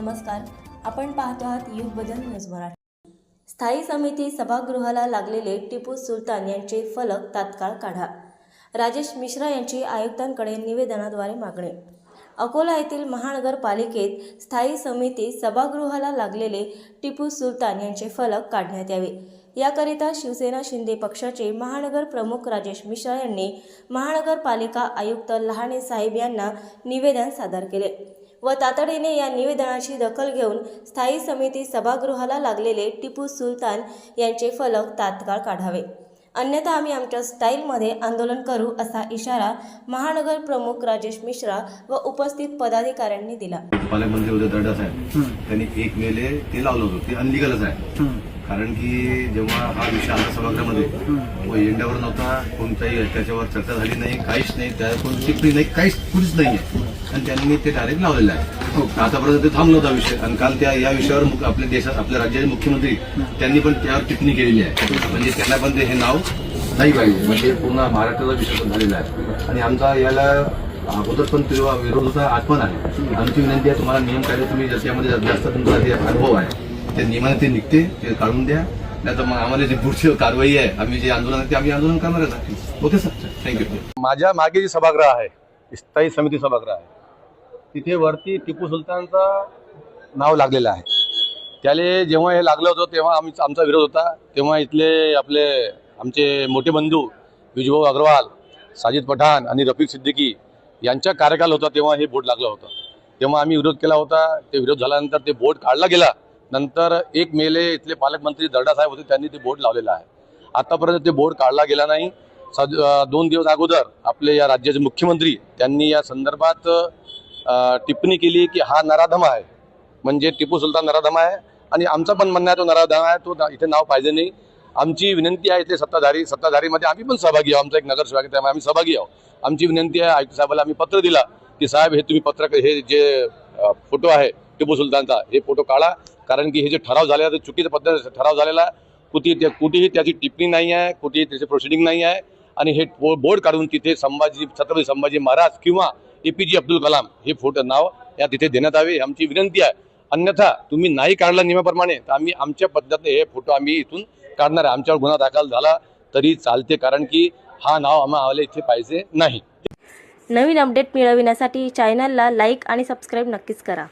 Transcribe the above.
नमस्कार. आपण पाहतो आहात युग बदल न्यूज मराठी. स्थायी समिती सभागृहाला लागलेले टिपू सुलतान यांचे फलक तात्काळ काढा. राजेश मिश्रा यांची आयुक्तांकडे निवेदनाद्वारे मागणी. अकोला येथील महानगरपालिकेत स्थायी समिती सभागृहाला लागलेले टिपू सुलतान यांचे फलक काढण्यात यावे. याकरिता शिवसेना शिंदे पक्षाचे महानगर प्रमुख राजेश मिश्रा यांनी महानगरपालिका आयुक्त लहाने साहेब यांना निवेदन सादर केले. व तातडीने या निवेदनाची दखल घेऊन स्थायी समिती सभागृहाला लागलेले टिपू सुलतान यांचे फलक तात्काळ काढावे. अन्यथा आम्ही आमच्या स्टाईलमध्ये आंदोलन करू असा इशारा महानगर प्रमुख राजेश मिश्रा व उपस्थित पदाधिकाऱ्यांनी दिला. पालकमंत्री होते दर्डा साहेब. त्यांनी एक मेले ते लावलं होतं. ते अनलिगलच आहे कारण की जेव्हा हा विषय आला सभागृहामध्ये तो एजेंड्यावर नव्हता. कोणताही त्याच्यावर चर्चा झाली नाही काहीच नाही. त्या कोण टिप्पणी नाही काहीच कुठीच नाही आहे आणि त्यांनी ते डायरेक्ट लावलेलं आहे. आतापर्यंत ते थांबलं होता विषय. आणि काल त्या या विषयावर आपल्या देशात आपल्या राज्याचे मुख्यमंत्री त्यांनी पण त्यावर टिप्पणी केलेली आहे. म्हणजे त्यांना पण ते हे नाव नाही पाहिजे. म्हणजे पूर्ण महाराष्ट्राचा विषय झालेला आहे. आणि आमचा याला अगोदर पण तेव्हा विरोध होता आज पण आहे. आमची विनंती आहे तुम्हाला नियम कायदे तुम्ही त्याच्यामध्ये जास्त तुमचा जे अनुभव आहे त्या नियमाने ते निघते ते काढून द्या. नाही तर मग आम्हाला जी पुढची कारवाई आहे आम्ही जे आंदोलन आहे ते आम्ही आंदोलन करणारच आहे. Okay sir. थँक्यू माझ्या मागे जी सभागृह आहे स्थायी समिती सभागृह आहे तिथे वरती टिपू सुलतानचं नाव लागलेलं आहे. त्याले जेव्हा हे लागलं होतं तेव्हा आम्ही आमचा विरोध होता. तेव्हा इथले आपले आमचे मोठे बंधू विजूभाऊ अग्रवाल साजिद पठाण आणि रफिक सिद्दीकी यांचा कार्यकाल होता तेव्हा हे बोट लागलं होतं. तेव्हा आम्ही विरोध केला होता. ते विरोध झाल्यानंतर ते बोट काढला गेला. नंतर एक मेले इथले पालकमंत्री दर्डासाहेब होते त्यांनी ते बोर्ड लावलेलं आहे. आतापर्यंत ते बोर्ड काढला गेला नाही. सद- दोन दिवस अगोदर आपले या राज्याचे मुख्यमंत्री त्यांनी या संदर्भात टिप्पणी केली की हा नराधम आहे. म्हणजे टिपू सुलतान नराधम आहे आणि आमचा पण म्हणणं आहे तो नराधम आहे तो इथे नाव पाहिजे नाही. आमची विनंती आहे इथे सत्ताधारी सत्ताधारीमध्ये आम्ही पण सहभागी आहोत. आमचा एक नगरसेवक आहे त्यामुळे आम्ही सहभागी आहोत. आमची विनंती आहे आयुक्त साहेबाला आम्ही पत्र दिला की साहेब हे तुम्ही पत्र हे जे फोटो आहे टिपू सुलतानचा हे फोटो काढा. कारण की हे जे ठराव झालेला आहे ते चुकीच्या पद्धतीने ठराव झालेला आहे. कुठे त्या कुठेही त्याची टिप्पणी नाही आहे कुठेही त्याची प्रोसिडिंग नाही आहे. आणि हे बो- बोर्ड काढून तिथे संभाजी छत्रपती संभाजी महाराज किंवा ए पी जे अब्दुल कलाम हे फोटो नाव या तिथे देण्यात यावे आमची विनंती आहे. अन्यथा तुम्ही नाही काढला नियमाप्रमाणे तर आम्ही आमच्या पद्धतीने हे फोटो आम्ही इथून काढणार आहे. आमच्यावर गुन्हा दाखल झाला तरी चालते कारण की हा नाव आम्हाला इथे पाहिजे नाही. नवीन अपडेट मिळविण्यासाठी चॅनलला लाईक आणि सबस्क्राईब नक्कीच करा.